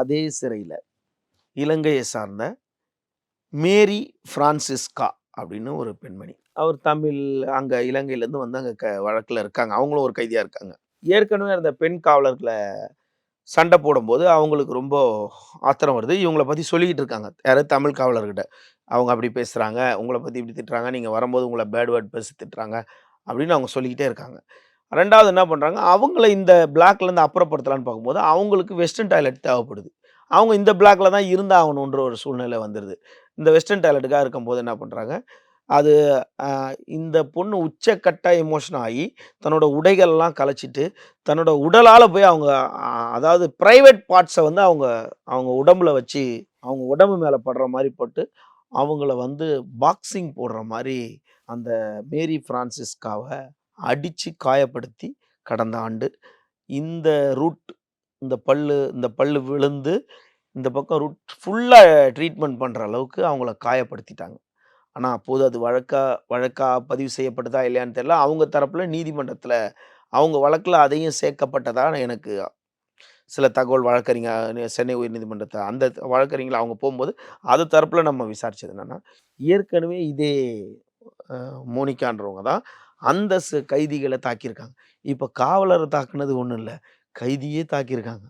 அதே சிறையில். இலங்கையை சார்ந்த மேரி ஃப்ரான்சிஸ்கா அப்படின்னு ஒரு பெண்மணி. அவர் தமிழ் அங்கே இலங்கையிலேருந்து வந்து அங்கே க வழக்கில் இருக்காங்க. அவங்களும் ஒரு கைதியாக இருக்காங்க. ஏற்கனவே அந்த பெண் காவலர்களை சண்டை போடும்போது அவங்களுக்கு ரொம்ப ஆத்திரம் வருது. இவங்கள பற்றி சொல்லிக்கிட்டு இருக்காங்க. யாராவது தமிழ் காவலர்கிட்ட. அவங்க அப்படி பேசுகிறாங்க உங்களை பற்றி இப்படி திட்டுறாங்க. நீங்கள் வரும்போது உங்களை பேட் வேர்ட் பேசி திட்டுறாங்க அப்படின்னு அவங்க சொல்லிக்கிட்டே இருக்காங்க. ரெண்டாவது என்ன பண்ணுறாங்க அவங்கள இந்த பிளாக்லேருந்து அப்புறப்படுத்தலான்னு பார்க்கும்போது அவங்களுக்கு வெஸ்டர்ன் டாய்லெட் தேவைப்படுது. அவங்க இந்த பிளாக்ல தான் இருந்தாகணுன்ற ஒரு சூழ்நிலை வந்துடுது இந்த வெஸ்டர்ன் டாய்லெட்டுக்காக இருக்கும்போது என்ன பண்ணுறாங்க அது இந்த பொண்ணு உச்சக்கட்ட எமோஷன் ஆகி தன்னோட உடைகள்லாம் கலைச்சிட்டு தன்னோட உடலால் போய் அவங்க அதாவது ப்ரைவேட் பார்ட்ஸை வந்து அவங்க அவங்க உடம்புல வச்சு அவங்க உடம்பு மேலே படுற மாதிரி போட்டு அவங்கள வந்து பாக்ஸிங் போடுற மாதிரி அந்த மேரி ஃப்ரான்சிஸ்காவை அடித்து காயப்படுத்தி கடந்த ஆண்டு. இந்த ரூட் இந்த பல்லு இந்த பல்லு விழுந்து இந்த பக்கம் ரூட் ஃபுல்லாக ட்ரீட்மெண்ட் பண்ணுற அளவுக்கு அவங்கள காயப்படுத்திட்டாங்க. ஆனால் அப்போது அது வழக்கா வழக்கா பதிவு செய்யப்பட்டதா இல்லையான்னு தெரியல. அவங்க தரப்பில் நீதிமன்றத்தில் அவங்க வழக்கில் அதையும் சேர்க்கப்பட்டதா எனக்கு சில தகவல் வழக்கறிஞர் சென்னை உயர்நீதிமன்றத்தை அந்த வழக்கறிஞர்கள் அவங்க போகும்போது அது தரப்பில் நம்ம விசாரிச்சது என்னென்னா ஏற்கனவே இதே மோனிகான்றவங்க தான் அந்த கைதிகளை தாக்கியிருக்காங்க. இப்போ காவலரை தாக்குனது ஒன்றும் இல்லை கைதியே தாக்கியிருக்காங்க.